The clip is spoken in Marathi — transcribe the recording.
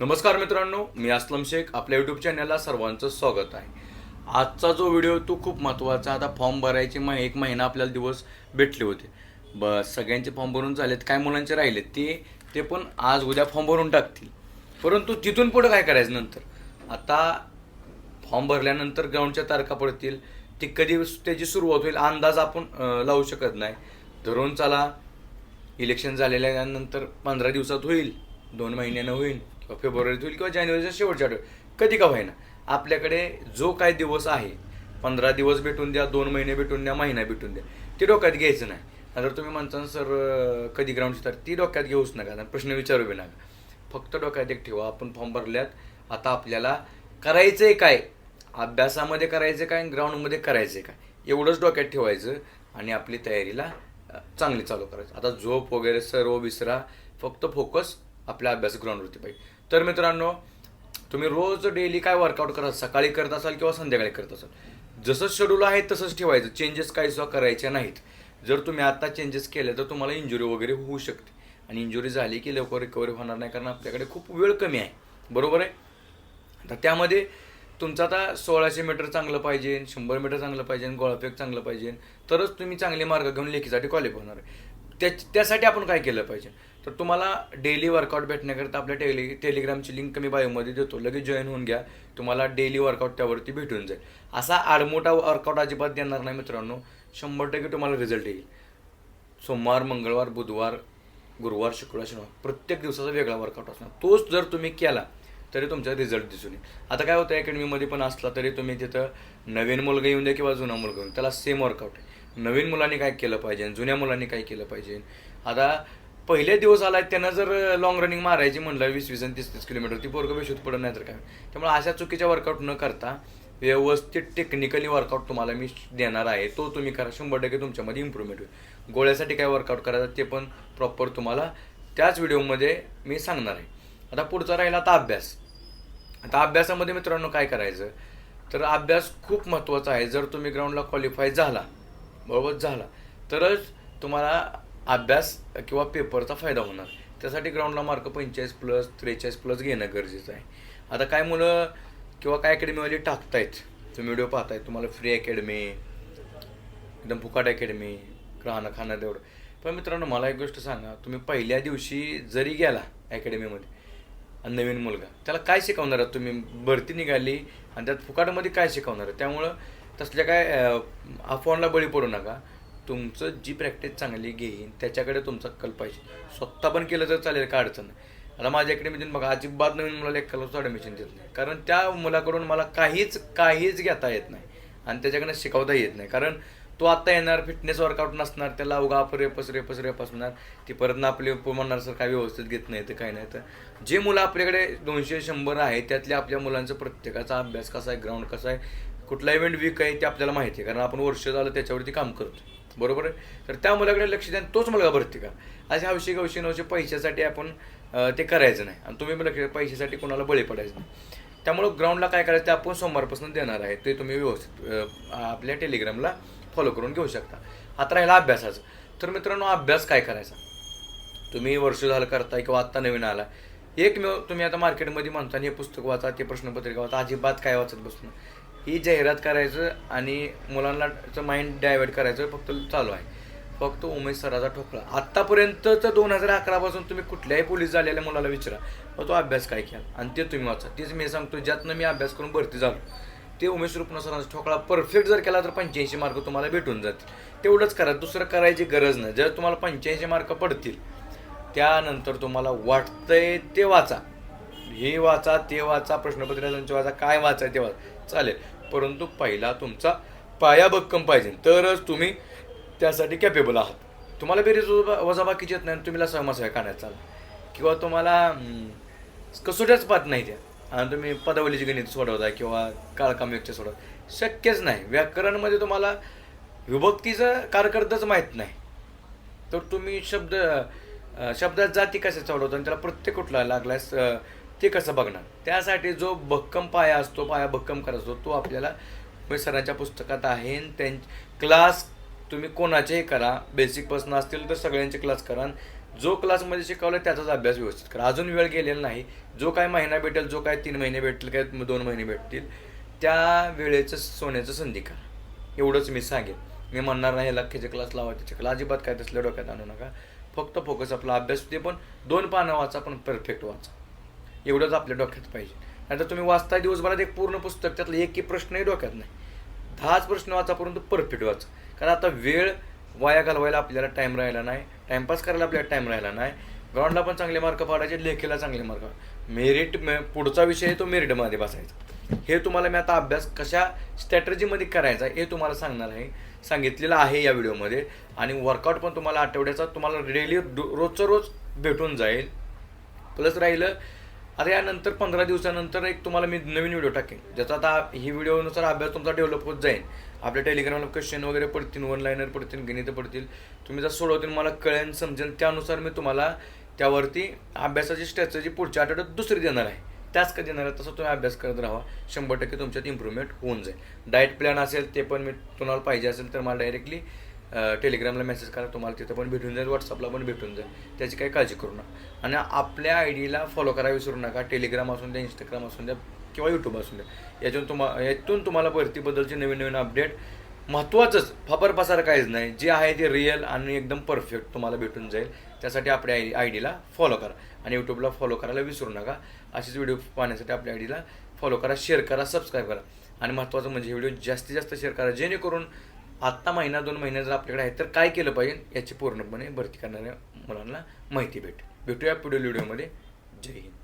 नमस्कार मित्रांनो मी असलम शेख. आपल्या यूट्यूब चॅनलला सर्वांचं स्वागत आहे. आजचा जो व्हिडिओ तो खूप महत्त्वाचा आता फॉर्म भरायचे मग एक महिना आपल्याला दिवस भेटले होते. बस सगळ्यांचे फॉर्म भरून झालेत. काय मुलांचे राहिले ते ते पण आज उद्या फॉर्म भरून टाकतील. परंतु तिथून पुढं काय करायचं नंतर? आता फॉर्म भरल्यानंतर ग्राउंडच्या तारखा पडतील. ती कधी त्याची सुरुवात होईल अंदाज आपण लावू शकत नाही. धरून चला. इलेक्शन झालेल्यानंतर पंधरा दिवसात होईल दोन महिन्यानं होईल. फेब्रुवारीत होईल किंवा जानेवारीच्या शेवटच्या आठवड्यात. कधी का होईना. आपल्याकडे जो काय दिवस आहे पंधरा दिवस भेटून द्या दोन महिने भेटून द्या महिना भेटून द्या ते डोक्यात घ्यायचं नाही. जर तुम्ही म्हणता सर कधी ग्राउंड तर ती डोक्यात घेऊच नका. प्रश्न विचारू बी नका. फक्त डोक्यात एक ठेवा. आपण फॉर्म भरल्यात. आता आपल्याला करायचंय काय? अभ्यासामध्ये करायचं काय? आणि ग्राउंडमध्ये करायचं काय? एवढंच डोक्यात ठेवायचं आणि आपली तयारीला चांगली चालू करायचं. आता झोप वगैरे सर्व विसरा. फक्त फोकस आपल्या अभ्यास ग्राउंडवरती पाहिजे. तर मित्रांनो तुम्ही रोज डेली काय वर्कआउट करत सकाळी करत असाल किंवा संध्याकाळी करत असाल? जसं शेड्यूल आहे तसंच ठेवायचं. चेंजेस काही सुद्धा करायचे नाहीत. जर तुम्ही आता चेंजेस केले तर तुम्हाला इंजुरी वगैरे होऊ शकते. आणि इंजुरी झाली की लवकर रिकव्हरी होणार नाही कारण आपल्याकडे खूप वेळ कमी आहे. बरोबर आहे? तर त्यामध्ये तुमचं आता सोळाशे मीटर चांगलं पाहिजे शंभर मीटर चांगलं पाहिजे गोळाफेक चांगलं पाहिजे. तरच तुम्ही चांगले मार्ग घेऊन लेखीसाठी क्वालिफाय होणार आहे. त्या त्यासाठी आपण काय केलं पाहिजे? तर तुम्हाला डेली वर्कआउट भेटण्याकरता आपल्या टेली टेलिग्रामची लिंक मी बायोमध्ये देतो. लगेच जॉईन होऊन घ्या. तुम्हाला डेली वर्कआउट त्यावरती भेटून जाईल. असा आडमोठा वर्कआउट अजिबात देणार नाही मित्रांनो. शंभर टक्के तुम्हाला रिझल्ट येईल. सोमवार मंगळवार बुधवार गुरुवार शुक्रवार शनिवार प्रत्येक दिवसाचा वेगळा वर्कआउट असणार. तोच जर तुम्ही केला तरी तुमचा रिझल्ट दिसून येईल. आता काय होतं अकॅडमीमध्ये पण असला तरी तुम्ही तिथं नवीन मुलगा येऊन द्या किंवा जुना मुलगा येऊन त्याला सेम वर्कआउट आहे. नवीन मुलांनी काय केलं पाहिजे? जुन्या मुलांनी काय केलं पाहिजे? आता पहिले दिवस आला त्यांना जर लॉंग रनिंग मारायची म्हणलं वीस वीस आणि तीस तीस किलोमीटर ती पोरगं बेशूत पडत नाही तर काय. त्यामुळे अशा चुकीच्या वर्कआउट न करता व्यवस्थित टेक्निकली वर्कआउट तुम्हाला मी देणार आहे. तो तुम्ही करा शंभर टक्के तुमच्यामध्ये इम्प्रूव्हमेंट होईल. गोळ्यासाठी काय वर्कआउट करायचं ते पण प्रॉपर तुम्हाला त्याच व्हिडिओमध्ये मी सांगणार आहे. आता पुढचा राहिला आता अभ्यास. आता अभ्यासामध्ये मित्रांनो काय करायचं? तर अभ्यास खूप महत्त्वाचा आहे. जर तुम्ही ग्राउंडला क्वालिफाय झाला बरोबर झाला तरच तुम्हाला अभ्यास किंवा पेपरचा फायदा होणार. त्यासाठी ग्राउंडला मार्क पंचेचाळीस प्लस त्रेचाळीस प्लस घेणं गरजेचं आहे. आता काय मुलं किंवा काय अकॅडमीवाली टाकतायत तुम्ही व्हिडिओ पाहताय तुम्हाला फ्री अकॅडमी एकदम फुकाट अकॅडमी राहणं खाणं तेवढं. पण मित्रांनो मला एक गोष्ट सांगा तुम्ही पहिल्या दिवशी जरी गेला अकॅडमीमध्ये आणि नवीन मुलगा त्याला काय शिकवणार आहात तुम्ही? भरती निघाली आणि त्यात फुकाटमध्ये काय शिकवणार आहे त्यामुळं तसल्या काय अफवांना बळी पडू नका. तुमचं जी प्रॅक्टिस चांगली घेईन त्याच्याकडे तुमचा कल पाहिजे. स्वतः पण केलं तर चालेल काय अडचण नाही. आता माझ्या अकॅडमीतून बघा अजिबात नवीन मुलाला एक कलरचं ॲडमिशन देत नाही. कारण त्या मुलाकडून मला काहीच काहीच घेता येत नाही. आणि त्याच्याकडनं शिकवता येत नाही. कारण तो आत्ता येणार फिटनेस वर्कआउट नसणार त्याला उगा रेपस रेपस रेपस होणार ती परत ना आपले म्हणणार सर काय व्यवस्थित घेत नाही तर काय नाही. तर जे मुलं आपल्याकडे दोनशे शंभर आहे त्यातल्या आपल्या मुलांचं प्रत्येकाचा अभ्यास कसा आहे ग्राउंड कसा आहे कुठला इव्हेंट वीक आहे ते आपल्याला माहिती आहे. कारण आपण वर्ष झालं त्याच्यावरती काम करतो बरोबर आहे? तर त्या मुलाकडे लक्ष द्या तोच मुलगा भरती का असे हौशी गवशी नवशे पैशासाठी आपण ते करायचं नाही. आणि तुम्ही लक्ष पैशासाठी कोणाला बळी पडायचं नाही. त्यामुळं ग्राउंडला काय करायचं ते आपण सोमवारपासून देणार आहे. ते तुम्ही व्यवस्थित आपल्या टेलिग्रामला फॉलो करून घेऊ शकता. आता राहिला अभ्यासाचं. तर मित्रांनो अभ्यास काय करायचा? तुम्ही वर्ष झालं करताय किंवा आत्ता नवीन आला एकमेव तुम्ही आता मार्केटमध्ये म्हणता हे पुस्तक वाचा ते प्रश्नपत्रिका वाचा. अजिबात काय वाचत बसणं ही जाहिरात करायचं आणि मुलांनाचं माइंड डायवर्ट करायचं फक्त चालू आहे. फक्त उमेश सराचा ठोकळा. आत्तापर्यंतचं दोन हजार अकरापासून तुम्ही कुठल्याही पोलीस झालेल्या मुलाला विचारा. मग तो अभ्यास काय केला? आणि ते तुम्ही वाचा. तेच मी सांगतो ज्यातनं मी अभ्यास करून भरती झालो ते उमेश रुपना सरांचा ठोकळा परफेक्ट जर केला तर पंच्याऐंशी मार्क तुम्हाला भेटून जातील. तेवढंच करा. दुसरं करायची गरज नाही. जर तुम्हाला पंच्याऐंशी मार्क पडतील त्यानंतर तुम्हाला वाटतंय ते वाचा. हे वाचा ते वाचा प्रश्नपत्रांचे वाचा. काय वाचाय ते वाचा. चालेल. परंतु पहिला तुमचा पाया भक्कम पाहिजे. तरच तुम्ही त्यासाठी कॅपेबल आहात. तुम्हाला बेरीज वजाबाकीची येत नाही आणि तुम्ही सहमास आहे काढायला किंवा तुम्हाला कसोट्याच पाहत नाही त्या. आणि तुम्ही पदावलीची गणित सोडवताय किंवा काळकाम व्यक्ती सोडवता. शक्यच नाही. व्याकरणमध्ये तुम्हाला विभक्तीचं कारकर्दच माहीत नाही. तर तुम्ही शब्द शब्दात जाती कसे सोडवता आणि त्याला प्रत्येक कुठला लागल्यास ते कसं बघणार? त्यासाठी जो भक्कम पाया असतो पाया भक्कम करत असतो तो आपल्याला सरांच्या पुस्तकात आहे. त्यां क्लास तुम्ही कोणाचेही करा. बेसिकपासून असतील तर सगळ्यांचे क्लास करा. आणि जो क्लासमध्ये शिकवलं त्याचाच अभ्यास व्यवस्थित करा. अजून वेळ गेलेला नाही. जो काय महिना भेटेल जो काय तीन महिने भेटतील काय दोन महिने भेटतील त्या वेळेचं सोन्याचं संधी करा. एवढंच मी सांगेन. मी म्हणणार नाही लख्याचे क्लास लावा त्याचे क्लास. अजिबात काय तसल्या डोक्यात आणू नका. फक्त फोकस आपला अभ्यास ते पण दोन पानं वाचा पण परफेक्ट वाचा. एवढंच आपल्या डोक्यात पाहिजे. नाहीतर तुम्ही वाचताय दिवसभरात एक पूर्ण पुस्तक त्यातलं एकही प्रश्नही डोक्यात नाही. दहाच प्रश्न वाचा परंतु परफेक्ट वाचा. कारण आता वेळ वाया घालवायला आपल्याला टाईम राहिला नाही. टाईमपास करायला आपल्याला टाईम राहिला नाही. ग्राउंडला पण चांगले मार्क पाडायचे लेखीला चांगले मार्क मेरिट पुढचा विषय आहे तो मेरिटमध्ये बसायचा. हे तुम्हाला मी आता अभ्यास कशा स्ट्रॅटर्जीमध्ये करायचा हे तुम्हाला सांगणार आहे. सांगितलेलं आहे या व्हिडिओमध्ये. आणि वर्कआउट पण तुम्हाला आठवड्याचा तुम्हाला डेली रोजचं रोज भेटून जाईल. प्लस राहिलं आता यानंतर पंधरा दिवसानंतर एक तुम्हाला मी नवीन व्हिडिओ टाकेन. ज्याचा आता ही व्हिडिओनुसार अभ्यास तुमचा डेव्हलप होत जाईल. आपल्या टेलिग्रामला क्वेश्चन वगैरे पडतील वन लाईनर पडतील गणितं पडतील. तुम्ही जर सोडवतील मला कळेल समजेल त्यानुसार मी तुम्हाला त्यावरती अभ्यासाची स्ट्रॅटजी पुढच्या आठवड्यात दुसरी देणार आहे. त्याच का देणार आहे तसं तुम्ही अभ्यास करत राहा. शंभर टक्के तुमच्यात इम्प्रूव्हमेंट होऊन जाईल. डाएट प्लॅन असेल ते पण मी तुम्हाला पाहिजे असेल तर मला डायरेक्टली टेलिग्रामला मेसेज करा तुम्हाला तिथं पण भेटून जाईल व्हॉट्सअपला पण भेटून जाईल. त्याची काही काळजी करू नका. आणि आपल्या आय डीला फॉलो करायला विसरू नका. टेलिग्राम असून द्या इंस्टाग्राम असून द्या किंवा यूट्यूब असून द्या. यातून तुम्हा यातून तुम्हाला भरतीबद्दलचे नवीन नवीन अपडेट महत्त्वाचंच फापर पसार काहीच नाही. जे आहे ते रिअल आणि एकदम परफेक्ट तुम्हाला भेटून जाईल. त्यासाठी आपल्या आय आय डीला फॉलो करा. आणि यूट्यूबला फॉलो करायला विसरू नका. असेच व्हिडिओ पाहण्यासाठी आपल्या आय डीला फॉलो करा शेअर करा सबस्क्राईब करा. आणि महत्त्वाचं म्हणजे व्हिडिओ जास्तीत जास्त शेअर करा. जेणेकरून आत्ता महिना दोन महिने जर आपल्याकडे आहे तर काय केलं पाहिजे याची पूर्णपणे भरती करणाऱ्या मुलांना माहिती भेट भेटूया पुढील व्हिडिओमध्ये. जय हिंद.